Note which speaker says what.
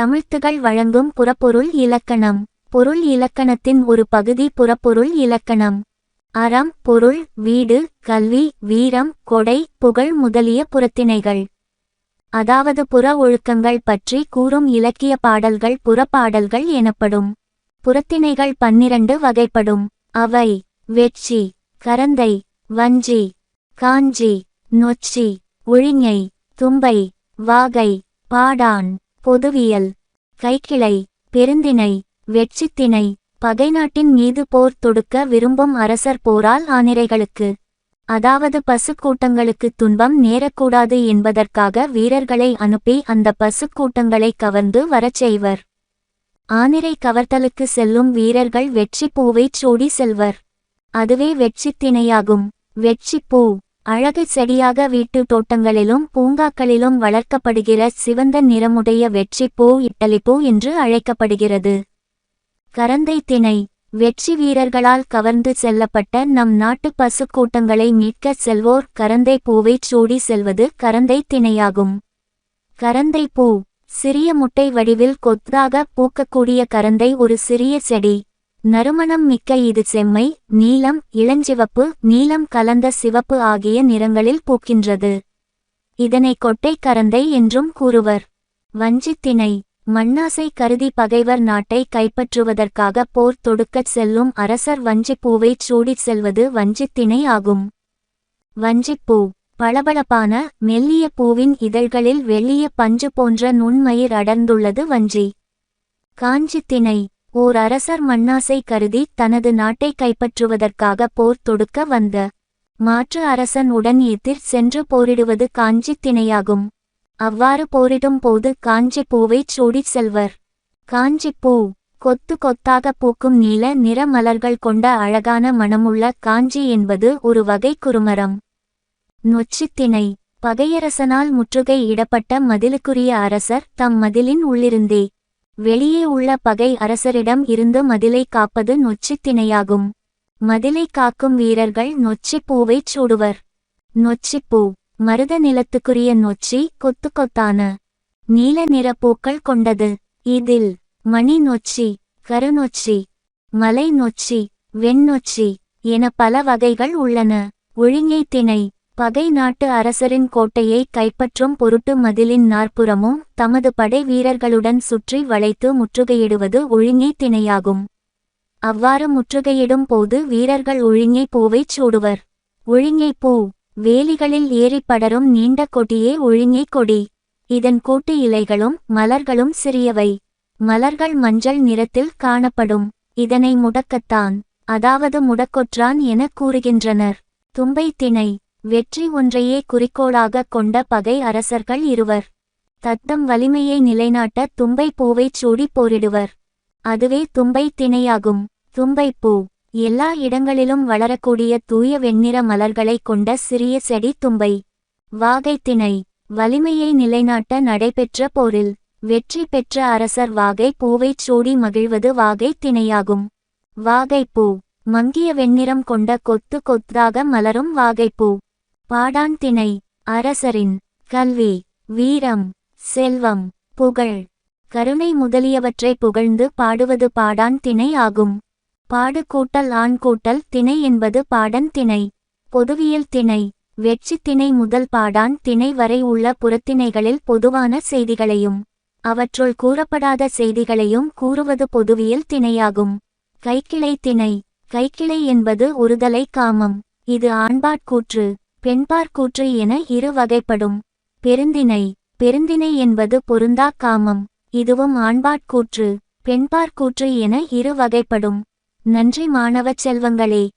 Speaker 1: தமிழ்த்துகள் வழங்கும் புறப்பொருள் இலக்கணம். பொருள் இலக்கணத்தின் ஒரு பகுதி புறப்பொருள் இலக்கணம். அறம் பொருள் வீடு கல்வி வீரம் கொடை புகழ் முதலிய புறத்திணைகள். அதாவது புற ஒழுக்கங்கள் பற்றி கூறும் இலக்கிய பாடல்கள் புறப்பாடல்கள் எனப்படும். புறத்திணைகள் பன்னிரண்டு வகைப்படும். அவை வெட்சி கரந்தை வஞ்சி காஞ்சி நொச்சி ஒழிஞை தும்பை வாகை பாடான் பொதுவியல். கைக்கிளை பெருந்திணை வெட்சித்திணை பகைநாட்டின் மீது போர் தொடுக்க விரும்பும் அரசர் போரால் ஆனிரைகளுக்கு அதாவது பசுக்கூட்டங்களுக்கு துன்பம் நேரக்கூடாது என்பதற்காக வீரர்களை அனுப்பி அந்த பசுக்கூட்டங்களை கவர்ந்து வரச் செய்வர். ஆனிரை கவர்த்தலுக்கு செல்லும் வீரர்கள் வெற்றி பூவைச் சூடி செல்வர். அதுவே வெற்றித் திணையாகும் பூ அழகு செடியாக வீட்டு தோட்டங்களிலும் பூங்காக்களிலும் வளர்க்கப்படுகிற சிவந்த நிறமுடைய வெற்றிப் பூ இட்டலிப்பூ என்று அழைக்கப்படுகிறது. கரந்தை திணை. வெற்றி வீரர்களால் கவர்ந்து செல்லப்பட்ட நம் நாட்டு பசுக்கூட்டங்களை மீட்கச் செல்வோர் கரந்தை பூவைச் சூடி செல்வது கரந்தை திணையாகும். கரந்தை பூ. சிறிய முட்டை வடிவில் கொத்தாக பூக்கக்கூடிய கரந்தை ஒரு சிறிய செடி. நறுமணம் மிக்க இது செம்மை நீலம் இளஞ்சிவப்பு நீலம் கலந்த சிவப்பு ஆகிய நிறங்களில் பூக்கின்றது. இதனை கொட்டை கரந்தை என்றும் கூறுவர். வஞ்சித்திணை. மண்ணாசை கருதி பகைவர் நாட்டை கைப்பற்றுவதற்காக போர் தொடுக்கச் செல்லும் அரசர் வஞ்சிப்பூவை சூடிச் செல்வது வஞ்சித்திணை ஆகும். வஞ்சிப்பூ. பளபளப்பான மெல்லிய பூவின் இதழ்களில் வெள்ளிய பஞ்சு போன்ற நுண்மயிர் அடர்ந்துள்ளது வஞ்சி. காஞ்சித்திணை. ஓர் அரசர் மண்ணாசை கருதி தனது நாட்டை கைப்பற்றுவதற்காக போர் தொடுக்க வந்த மாற்று அரசன் உடன் எதிர் சென்று போரிடுவது காஞ்சித் திணையாகும். அவ்வாறு போரிடும் போது காஞ்சி பூவைச் சூடிச் செல்வர். காஞ்சி பூ கொத்து கொத்தாக பூக்கும் நீல நிற மலர்கள் கொண்ட அழகான மணமுள்ள காஞ்சி என்பது ஒரு வகை குறுமரம். நொச்சித்திணை பகையரசனால் முற்றுகை இடப்பட்ட மதிலுக்குரிய அரசர் தம் மதிலின் உள்ளிருந்தே. வெளியே உள்ள பகை அரசரிடம் இருந்து மதிலை காப்பது நொச்சித் திணையாகும். மதிலை காக்கும் வீரர்கள் நொச்சிப் பூவைச் சூடுவர். நொச்சிப்பூ மருத நிலத்துக்குரிய நொச்சி கொத்து கொத்தான நீல நிற பூக்கள் கொண்டது. இதில் மணி நொச்சி கருநொச்சி மலை நொச்சி வெண்ணொச்சி என பல வகைகள் உள்ளன. ஒழுங்கை திணை பகை நாட்டு அரசரின் கோட்டையை கைப்பற்றும் பொருட்டு மதிலின் நாற்புறமும் தமது படை வீரர்களுடன் சுற்றி வளைத்து முற்றுகையிடுவது ஒழுங்கே திணையாகும். அவ்வாறு முற்றுகையிடும் போது வீரர்கள் ஒழிஞை பூவைச் சூடுவர். ஒழிஞை பூ வேலிகளில் ஏறிப் படரும் நீண்ட கொடியே ஒழிஞை கொடி. இதன் கூட்டு இலைகளும் மலர்களும் சிறியவை. மலர்கள் மஞ்சள் நிறத்தில் காணப்படும். இதனை முடக்கத்தான் அதாவது முடக்கொற்றான் என கூறுகின்றனர். தும்பை திணை வெற்றி ஒன்றையே குறிக்கோளாகக் கொண்ட பகை அரசர்கள் இருவர். தத்தம் வலிமையை நிலைநாட்ட தும்பை பூவைச் சூடி போரிடுவர். அதுவே தும்பை திணையாகும். தும்பைப்பூ எல்லா இடங்களிலும் வளரக்கூடிய தூய வெண்ணிற மலர்களைக் கொண்ட சிறிய செடி தும்பை. வாகை திணை. வலிமையை நிலைநாட்ட நடைபெற்ற போரில் வெற்றி பெற்ற அரசர் வாகை பூவைச் சூடி மகிழ்வது வாகை திணையாகும். வாகைப்பூ மங்கிய வெண்ணிறம் கொண்ட கொத்து கொத்தாக மலரும் வாகைப்பூ பாடான் திணை அரசரின் கல்வி வீரம் செல்வம் புகழ். கருணை முதலியவற்றை புகழ்ந்து பாடுவது பாடான் திணை ஆகும். பாடு கூட்டல் ஆண் கூட்டல் திணை என்பது பாடன் திணை பொதுவியல் திணை வெற்றி திணை முதல் பாடான் திணை வரை உள்ள புறத்திணைகளில் பொதுவான செய்திகளையும் அவற்றுள் கூறப்படாத செய்திகளையும் கூறுவது பொதுவியல் திணையாகும். கைக்கிளை திணை கைக்கிளை என்பது ஒருதலை காமம். இது ஆண்பாட்கூற்று பெண்பார்க்கூற்று என இரு வகைப்படும். பெருந்திணை. பெருந்திணை என்பது பொருந்தா காமம். இதுவும் ஆண்பாட்கூற்று பெண்பார்க்கூற்று என இரு வகைப்படும். நன்றி மாணவச் செல்வங்களே.